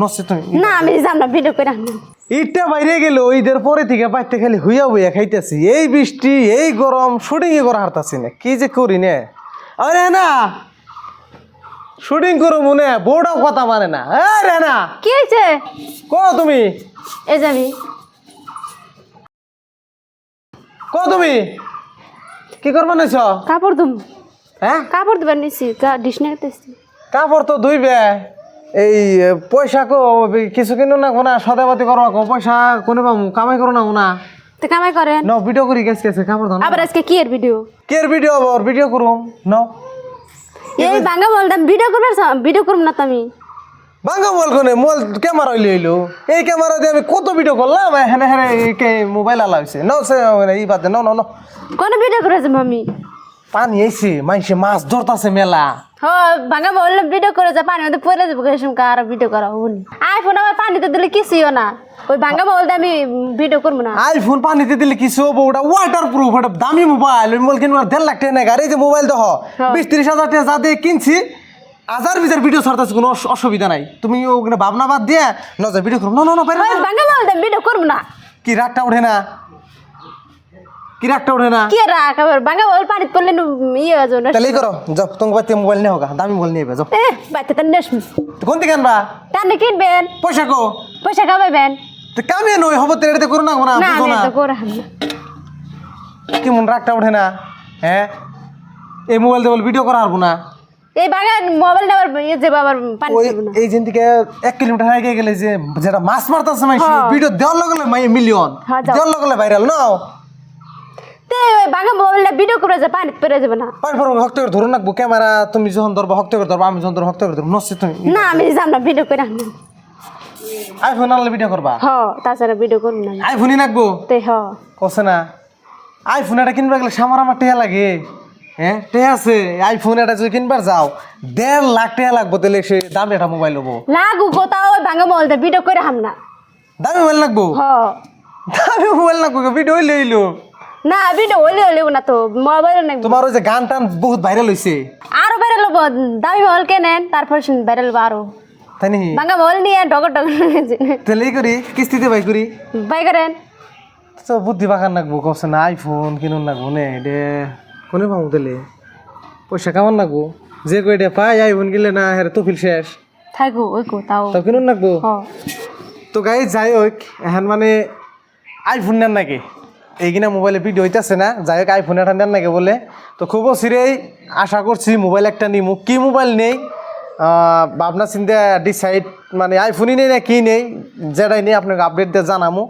নসে তুমি না আমি যাম না ভিডিও করে আনব ইটটা বাইরে গেল ঈদের পরে থেকে বাইতে খালি হুইয়া হুইয়া খাইতেছি। এই বৃষ্টি এই গরম শুটিং করা হারতাছি না। কি যে করি না? আরে না শুটিং করো মনে বউটাও কথা মানে না। আরে না কি হয়েছে? ক তুমি? এই যাবি ক তুমি? কি করবা কাপড় দুম হ্যাঁ? কাপড় দিবার নিছি কাপড় তো ধুইবে। এই পয়সা কো কিছু কিনো না কোনা সদাবাতি করবা কো পয়সা কোনে পাবো কামাই করো না কোনা? তে কামাই করেন। ন ভিডিও করি গেছে গেছে কাপড় ধন আবার আজকে কি এর ভিডিও কের ভিডিও আবার? ভিডিও করুম। ন এই বাঙ্গা বলতাম ভিডিও করবার ভিডিও করব না তো আমি। বাঙ্গা মোবাইল কোনে? মোবাইল ক্যামেরা হইলে হইল। এই ক্যামেরা দিয়ে আমি কত ভিডিও করলাম? হেনে হেনে কে মোবাইল আলা হয়েছে ন সে এই বাদ ন ন ন কোন ভিডিও করে যাব আমি পানি আইছে মাইসে মাছ ধরতাছে মেলা। হ ভাঙা বললে ভিডিও করে যা পানির মধ্যে পড়ে যাব কেসম কার ভিডিও করা হবনি আইফোন আমার পানিতে দিলে কিছুইও না। ওই ভাঙা বলতে আমি ভিডিও করব না। আইফোন পানিতে দিলে কিছু হব ওটা ওয়াটার প্রুফ ওটা দামি মোবাইল ওই মোবাইল কিনবার দেড় লাখ টাকা আর এই যে মোবাইল দেখ বিশ তিরিশ হাজার টাকা যা দিয়ে কিনছি হাজার বিজার ভিডিও ছাড়তেছে কোনো অসুবিধা নাই। তুমি ওখানে ভাবনা বাদ দিয়ে নজর ভিডিও করো। না না না ভাঙা বলতে ভিডিও করব না। কি রাগটা ওঠে না? কি ওঠে না? কি রাখ আবার ভাঙা বল পানিতে পড়লে ইয়ে হয়ে যাবে তাহলে করো যাও তোমার বাড়িতে মোবাইল নিয়ে হোক দামি মোবাইল নিয়ে যাও। এ তার কোন থেকে আনবা? টানে কিনবেন। পয়সা কো? পয়সা কামাইবেন। তো কামিয়ে নই হব তো করো না না না না। তো করে মন রাগটা ওঠে না? হ্যাঁ? এই মোবাইল দিয়ে বলে ভিডিও করা পারব না। এই বাগান মোবাইল আবার ইয়ে যে বাবার পানি এই যেন থেকে এক কিলোমিটার আগে গেলে যে যেটা মাছ মারতেছে হ্যাঁ। ভিডিও দেওয়ার লগে মাই মিলিয়ন হ্যাঁ, দেওয়ার লগে ভাইরাল নাও। তে ওই বাগান মোবাইলটা ভিডিও করে যা যাবে না। পার পর হক্ত করে ধরুন রাখব ক্যামেরা তুমি যখন ধরবো হক্ত করে ধরবো আমি যখন ধরবো হক্ত করে ধরবো নসে তুমি। না আমি যাম না ভিডিও করে আনব। আইফোন আনলে ভিডিও করবা? হ তাছাড়া ভিডিও করব না আইফোনই রাখব তে হ। কছে না। আইফোন এটা কিনবার গেলে সামার আমার টেয়া লাগে। হ্যাঁ আছে। আইফোন এটা যদি কিনবার যাও দেড় লাখ টাকা লাগবো তাহলে সে দামি একটা মোবাইল হব লাগু কোথাও ওই ভাঙা মোবাইলটা ভিডিও করে হাম না। দামি মোবাইল লাগবো দামি মোবাইল লাগবো ভিডিও হইল। না ভিডিও হইলে হইলে না তো মোবাইল নেই। তোমার ওই যে গান টান বহুত ভাইরাল হয়েছে আরও বেড়ে লব দামি মোবাইল কেনেন তারপর বেড়ে লব আরও। তাই নাকি? ভাঙা মোবাইল নিয়ে ডগর ডগর তাহলে করি কিস্তিতে বাই করি? বাই করেন। তো বুদ্ধি বাগান লাগবো কছে না আইফোন কিনুন লাগবো নে এটা কোনে পাবো তাহলে? পয়সা কেমন লাগবো যে কইটা পাই আইফোন কিনলে না হ্যাঁ তফিল শেষ। থাকো ওই কো তাও। তো কিনুন লাগবো তো গাই যাই হোক এখন মানে আইফোন নেন নাকি? এইখানে মোবাইলে ভিডিও হইতেছে না, যাই হোক আইফোন এটা নেন নাকি বলে। তো খুব সিরেই আশা করছি মোবাইল একটা নিমু কি মোবাইল নেই? ভাবনা চিন্তা ডিসাইড মানে আইফোনই নেই না কি নেই? যেটাই নেই, আপনাকে আপডেট দিয়ে জানামু।